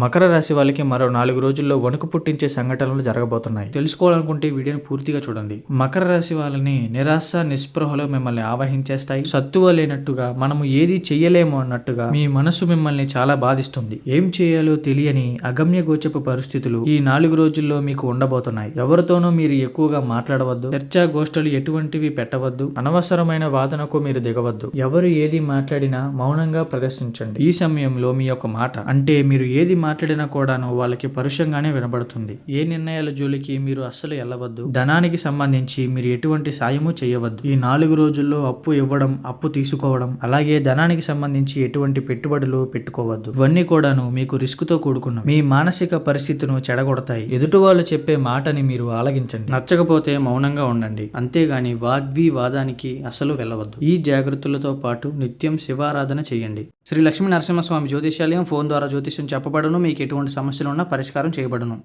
మకర రాశి వాళ్ళకి మరో నాలుగు రోజుల్లో వణుకు పుట్టించే సంఘటనలు జరగబోతున్నాయి. తెలుసుకోవాలనుకుంటే వీడియోని పూర్తిగా చూడండి. మకర రాశి వాళ్ళని నిరాశ నిస్పృహలో మిమ్మల్ని ఆవహించేస్తాయి. సత్తువ లేనట్టుగా మనము ఏది చెయ్యలేము అన్నట్టుగా మీ మనసు మిమ్మల్ని చాలా బాధిస్తుంది. ఏం చేయాలో తెలియని అగమ్య గోచపు పరిస్థితులు ఈ నాలుగు రోజుల్లో మీకు ఉండబోతున్నాయి. ఎవరితోనూ మీరు ఎక్కువగా మాట్లాడవద్దు. చర్చా గోష్ఠులు ఎటువంటివి పెట్టవద్దు. అనవసరమైన వాదనకు మీరు దిగవద్దు. ఎవరు ఏది మాట్లాడినా మౌనంగా ప్రదర్శించండి. ఈ సమయంలో మీ యొక్క మాట అంటే మీరు ఏది మాట్లాడినా కూడాను వాళ్ళకి పరుషంగానే వినబడుతుంది. ఏ నిర్ణయాల జోలికి మీరు అస్సలు వెళ్ళవద్దు ధనానికి సంబంధించి మీరు ఎటువంటి సాయము చేయవద్దు ఈ నాలుగు రోజుల్లో అప్పు ఇవ్వడం అప్పు తీసుకోవడం అలాగే ధనానికి సంబంధించి ఎటువంటి పెట్టుబడులు పెట్టుకోవద్దు. ఇవన్నీ కూడాను మీకు రిస్క్తో కూడుకున్న మీ మానసిక పరిస్థితిను చెడగొడతాయి. ఎదుటి వాళ్ళు చెప్పే మాటని మీరు ఆలగించండి నచ్చకపోతే మౌనంగా ఉండండి. అంతేగాని వాగ్వి వాదానికి అసలు వెళ్ళవద్దు. ఈ జాగ్రత్తలతో పాటు నిత్యం శివారాధన చేయండి. శ్రీ లక్ష్మీ నరసింహస్వామి జ్యోతిషాలయం ఫోన్ ద్వారా జ్యోతిష్యం చెప్పబడను. మీకు ఎటువంటి సమస్యలు ఉన్నా పరిష్కారం చేయబడును.